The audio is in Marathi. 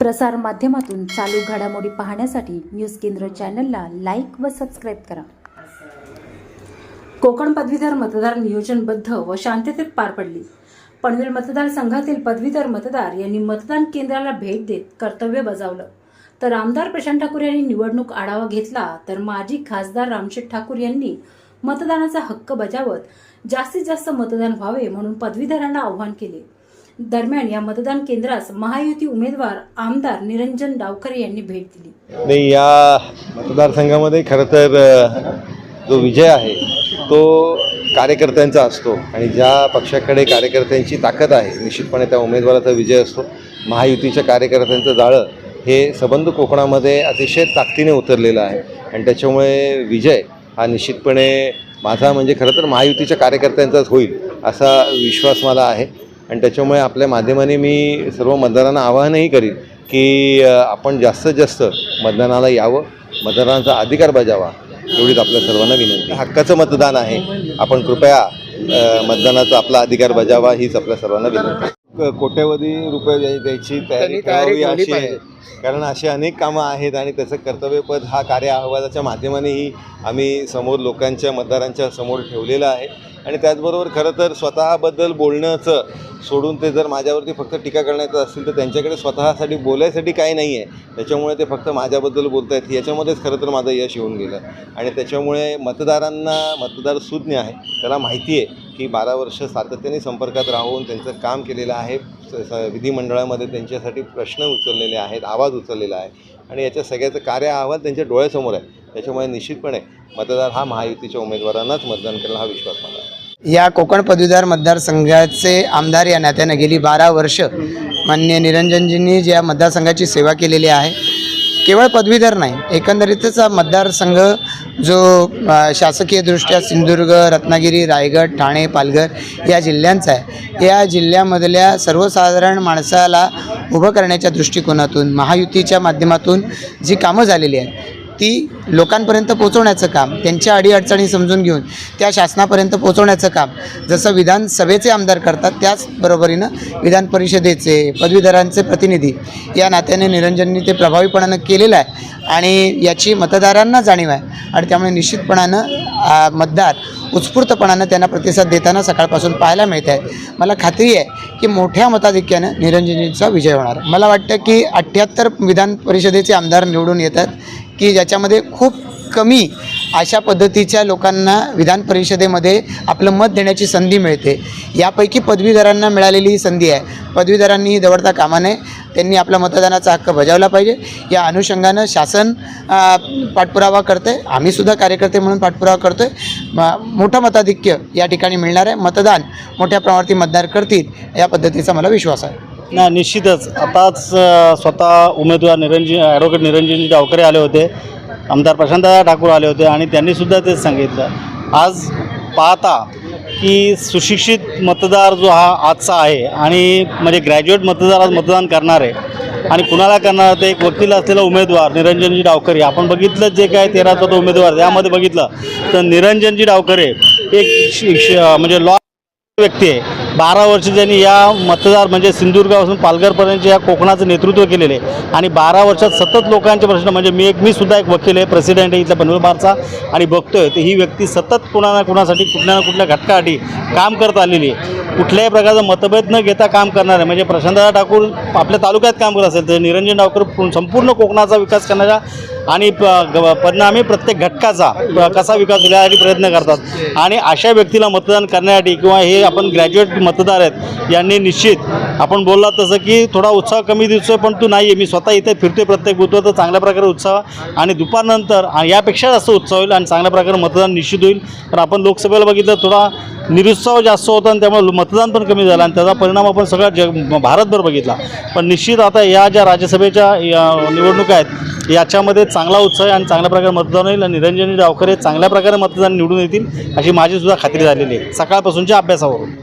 प्रसार माध्यमातून चालू घडामोडी पाहण्यासाठी न्यूज केंद्र चॅनलला लाईक व सबस्क्राईब करा. कोकण पदवीधर मतदार नियोजनबद्ध व शांततेत पार पडली. पनवेल मतदारसंघातील पदवीधर मतदार यांनी मतदान केंद्राला भेट देत कर्तव्य बजावलं. तर आमदार प्रशांत ठाकूर यांनी निवडणूक आढावा घेतला तर माजी खासदार रामशेठ ठाकूर यांनी मतदानाचा हक्क बजावत जास्तीत जास्त मतदान व्हावे म्हणून पदवीधरांना आवाहन केले. दरम्यान या मतदान केंद्रास महायुती उमेदवार आमदार निरंजन डावखरे यांनी भेट दिली. नाही या मतदारसंघामध्ये खरं तर जो विजय आहे तो कार्यकर्त्यांचा असतो आणि ज्या पक्षाकडे कार्यकर्त्यांची ताकद आहे निश्चितपणे त्या उमेदवाराचा विजय असतो. महायुतीच्या कार्यकर्त्यांचं जाळं हे सबंध कोकणामध्ये अतिशय ताकदीने उतरलेलं आहे आणि त्याच्यामुळे विजय हा निश्चितपणे माझा म्हणजे खरं तर महायुतीच्या कार्यकर्त्यांचाच होईल असा विश्वास मला आहे. आणि त्याच्यामुळे आपल्या माध्यमाने मी सर्व मतदारांना आवाहनही करीन की आपण जास्तीत जास्त मतदानाला यावं मतदानाचा अधिकार बजावा एवढीच आपल्या सर्वांना विनंती. हक्काचं मतदान आहे. आपण कृपया मतदानाचा आपला अधिकार बजावा हीच आपल्या सर्वांना विनंती. कोट्यवधी रुपये द्याय- द्यायची तयारी करावी अशी आहे. कारण अशी अनेक कामं आहेत आणि त्याचं कर्तव्यपद हा कार्य अहवालाच्या माध्यमानेही आम्ही समोर लोकांच्या मतदारांच्या समोर ठेवलेलं आहे. आणि त्याचबरोबर खरं तर स्वतःबद्दल बोलण्याचं सोडून ते जर माझ्यावरती फक्त टीका करण्याचं असेल तर त्यांच्याकडे स्वतःसाठी बोलायसाठी काही नाही आहे त्याच्यामुळे ते फक्त माझ्याबद्दल बोलत आहेत याच्यामध्येच खरं तर माझं यश येऊन गेलं. आणि त्याच्यामुळे मतदारांना मतदार सुज्ञ आहे. त्याला माहिती आहे की बारा वर्ष सातत्याने संपर्कात राहून त्यांचं काम केलेलं आहे. स- स- विधिमंडळामध्ये त्यांच्यासाठी प्रश्न उचललेले आहेत आवाज उचललेला आहे. आणि याच्या सगळ्याचं कार्य अहवाल त्यांच्या डोळ्यासमोर आहे. त्याच्यामुळे निश्चितपणे मतदार हा महायुतीच्या उमेदवारांनाच मतदान करेल हा विश्वास मला या कोकण पदवीधर मतदारसंघाचे आमदार या नात्याने गेली बारा वर्ष मान्य निरंजनजींनी ज्या मतदारसंघाची सेवा केलेली आहे केवळ पदवीधर नाही एकंदरीतच हा मतदारसंघ जो शासकीयदृष्ट्या सिंधुदुर्ग रत्नागिरी रायगड ठाणे पालघर या जिल्ह्यांचा आहे या जिल्ह्यामधल्या सर्वसाधारण माणसाला उभं करण्याच्या दृष्टिकोनातून महायुतीच्या माध्यमातून जी कामं झालेली आहेत ती लोकांपर्यंत पोहोचवण्याचं काम त्यांच्या अडीअडचणी समजून घेऊन त्या शासनापर्यंत पोहोचवण्याचं काम जसं विधानसभेचे आमदार करतात त्याच बरोबरीनं विधान परिषदेचे पदवीधरांचे प्रतिनिधी या नात्याने निरंजननी ते प्रभावीपणानं केलेलं आहे आणि याची मतदारांना जाणीव आहे. आणि त्यामुळे निश्चितपणानं मतदार उत्स्फूर्तपणानं त्यांना प्रतिसाद देताना सकाळपासून पाहायला मिळत आहे. मला खात्री आहे की मोठ्या मताधिक्यानं निरंजनजींचा विजय होणार मला वाटतं की अठ्ठ्याहत्तर विधान परिषदेचे आमदार निवडून येतात की ज्याच्यामध्ये खूप कमी अशा पद्धतीच्या लोकांना विधान परिषदेमध्ये आपलं मत देण्याची संधी मिळते. यापैकी पदवीधरांना मिळालेली ही संधी आहे. पदवीधरांनी दवडता कामा नये. त्यांनी आपला मतदानाचा हक्क बजावला पाहिजे. या अनुषंगानं शासन पाठपुरावा करते आम्हीसुद्धा कार्यकर्ते म्हणून पाठपुरावा करतो आहे मोठं मताधिक्य या ठिकाणी मिळणार आहे. मतदान मोठ्या प्रमाणावरती मतदार करतील या पद्धतीचा मला विश्वास आहे. नाही निश्चितच. आताच स्वतः उमेदवार निरंजन ॲडव्होकेट निरंजनजी गावकरे आले होते. आमदार प्रशांतदा ठाकूर आले होते आणि त्यांनीसुद्धा तेच सांगितलं. आज पाहता की सुशिक्षित मतदार जो हा आजचा आहे आणि म्हणजे ग्रॅज्युएट मतदार आज मतदान करणार आहे आणि कुणाला करणार ते एक वकील असलेला उमेदवार निरंजनजी डावकरे. आपण बघितलं जे काय तेरा चौदा उमेदवार यामध्ये बघितलं. तर निरंजनजी डावकरे एक म्हणजे लॉ व्यक्ती आहे. बारा वर्ष त्यांनी या मतदार म्हणजे सिंधुदुर्गापासून पालघरपर्यंत या कोकणाचं नेतृत्व केलेलं आहे. आणि बारा वर्षात सतत लोकांचे प्रश्न म्हणजे मी एक मी सुद्धा एक वकील आहे प्रेसिडेंट आहे इथल्या पनवेलबारचा आणि बघतोय तर ही व्यक्ती सतत कुणा ना कुणासाठी कुठल्या ना कुठल्या घटकासाठी काम करत आलेली आहे. कुठल्याही प्रकारचा मतभेद न घेता काम करणार आहे म्हणजे प्रशांतदा ठाकूर आपल्या तालुक्यात काम करत असेल तर निरंजन ठाकूर संपूर्ण कोकणाचा विकास करणाऱ्या आणि प- ग- परिणामी प्रत्येक घटकाचा कसा विकास घेण्यासाठी प्रयत्न करतात. आणि अशा व्यक्तीला मतदान करण्यासाठी किंवा हे आपण ग्रॅज्युएट मतदार आहेत यांनी निश्चित. आपण बोललात तसं की थोडा उत्साह कमी दिसतोय पण तू नाही आहे मी स्वतः इथे फिरतोय प्रत्येक बुथवर तर चांगल्या प्रकारे उत्साह. आणि दुपारनंतर यापेक्षा जास्त उत्साह होईल आणि चांगल्या प्रकारे मतदान निश्चित होईल. तर आपण लोकसभेला बघितलं थोडा निरुत्साह जास्त होता आणि त्यामुळे मतदान पण कमी झालं आणि त्याचा परिणाम आपण सगळा जग भारतभर बघितला. पण निश्चित आता या ज्या राज्यसभेच्या या निवडणुका आहेत याच्यामध्ये चांगला उत्साह आहे आणि चांगल्या प्रकारे मतदान होईल. आणि निरंजनी हे चांगल्या प्रकारे मतदान निवडून येतील अशी माझीसुद्धा खात्री झालेली आहे. सकाळपासूनच्या अभ्यासावरून.